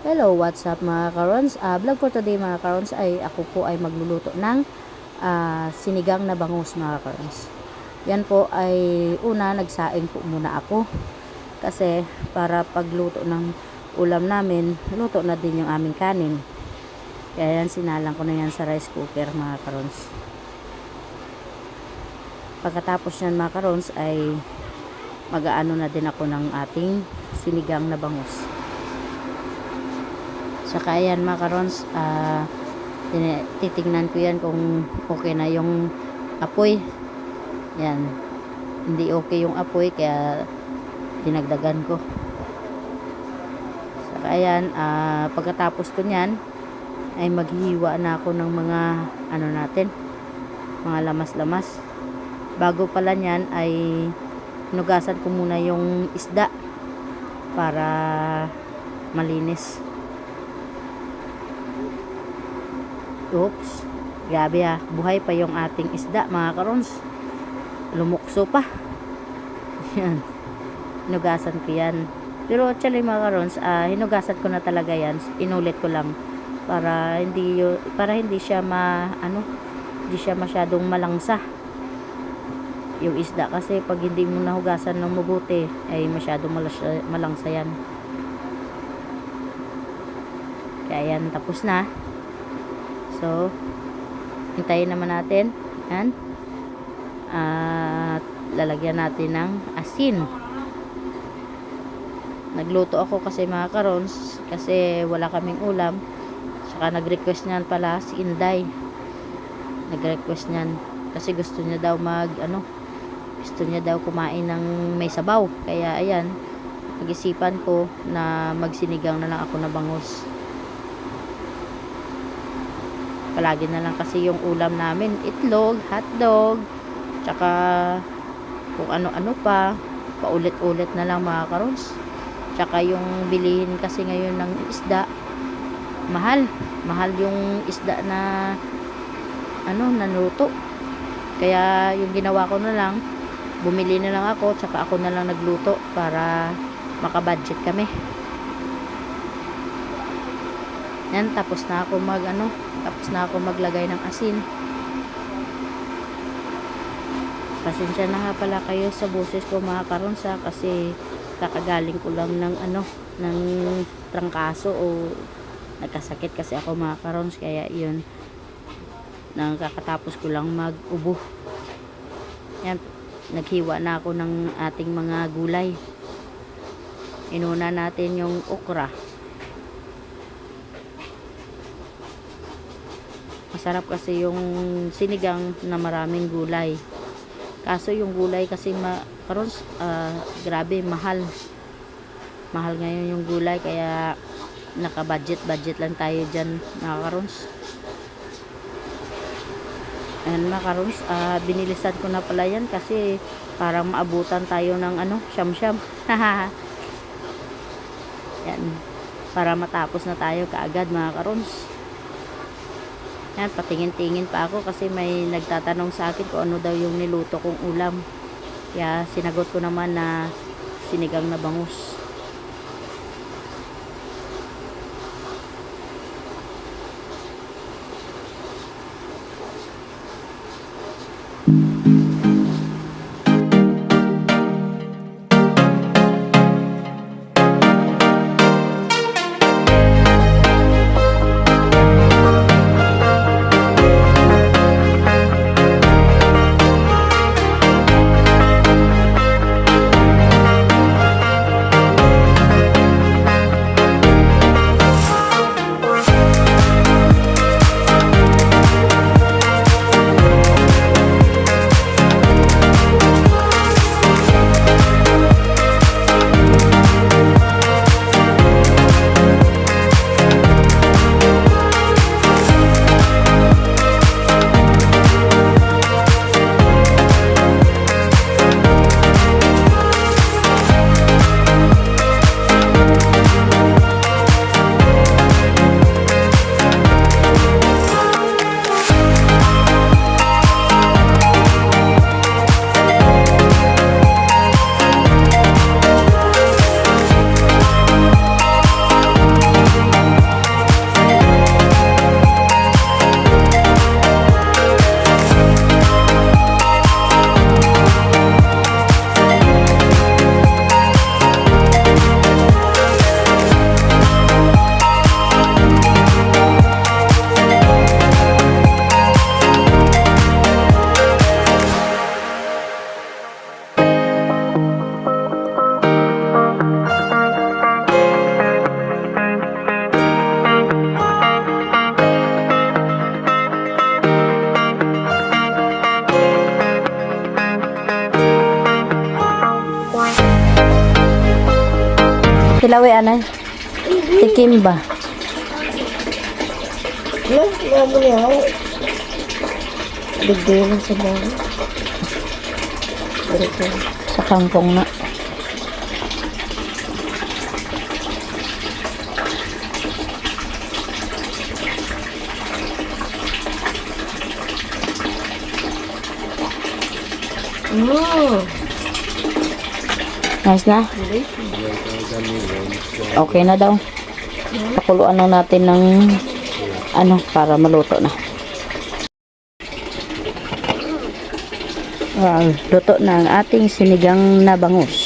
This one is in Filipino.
Hello, what's up mga karons? Ah, vlog for today mga karons ay ako po ay magluluto ng ah, sinigang na bangus mga karons. Yan po ay una nagsaing po muna ako kasi para pagluto ng ulam namin, luto na din yung aming kanin. Kaya yan sinalang ko na yan sa rice cooker mga karons. Pagkatapos yan mga karons ay mag-aano na din ako ng ating sinigang na bangus. Saka yan mga karons, ah, tini- titignan ko yan kung okay na yung apoy. Yan. Hindi okay yung apoy kaya dinagdagan ko. Saka yan, ah, pagkatapos ko niyan ay maghihiwa na ako ng mga ano natin, mga lamas-lamas. Bago pala niyan ay nugasan ko muna yung isda para malinis. Oops. Grabe ah. Buhay pa yung ating isda mga karons. Lumukso pa. Yan. Hinugasan ko yan. Pero actually mga karons, ah, hinugasan ko na talaga yan. Inulit ko lang para hindi para hindi siya ma ano, hindi siya masyadong malangsa. Yung isda kasi pag hindi mo nahugasan ng mabuti ay masyadong malangsa yan. Kaya yan tapos na. So, hintayin naman natin. Yan. At lalagyan natin ng asin. Nagluto ako kasi mga karons kasi wala kaming ulam. Saka nag-request niyan pala si Inday. Nag-request niyan kasi gusto niya daw mag ano gusto niya daw kumain ng may sabaw. Kaya ayan, pag-isipan ko na magsinigang na lang ako na bangus. Palagi na lang kasi yung ulam namin, itlog, hotdog, tsaka kung ano-ano pa, paulit-ulit na lang mga karons. Tsaka yung bilihin kasi ngayon ng isda, mahal. Mahal yung isda na ano, nanuto. Kaya yung ginawa ko na lang, bumili na lang ako, tsaka ako na lang nagluto para makabudget kami. Yan, tapos na ako mag ano, tapos na ako maglagay ng asin. Pasensya na nga pala kayo sa boses ko mga karonsa kasi kakagaling ko lang ng ano, ng trangkaso o nagkasakit kasi ako mga karons kaya yun nang kakatapos ko lang mag-ubo. Yan, naghiwa na ako ng ating mga gulay. Inuna natin yung okra. Masarap kasi yung sinigang na maraming gulay. Kaso yung gulay kasi ma karon ah, grabe mahal. Mahal ngayon yung gulay kaya naka-budget budget lang tayo diyan mga karons. Ayan mga karons, ah, binilisan ko na pala yan kasi parang maabutan tayo ng ano, siyam-siyam. yan. Para matapos na tayo kaagad mga karons. Yan, patingin-tingin pa ako kasi may nagtatanong sa akin kung ano daw yung niluto kong ulam. Kaya sinagot ko naman na sinigang na bangus. Tikim ba? Wala mo niya ako. Bigyan sa bahay. Sa kangkong na. Mm. Nice na? Okay na daw. Pakuluan lang natin ng ano para maluto na. Wow, luto na ang ating sinigang na bangus.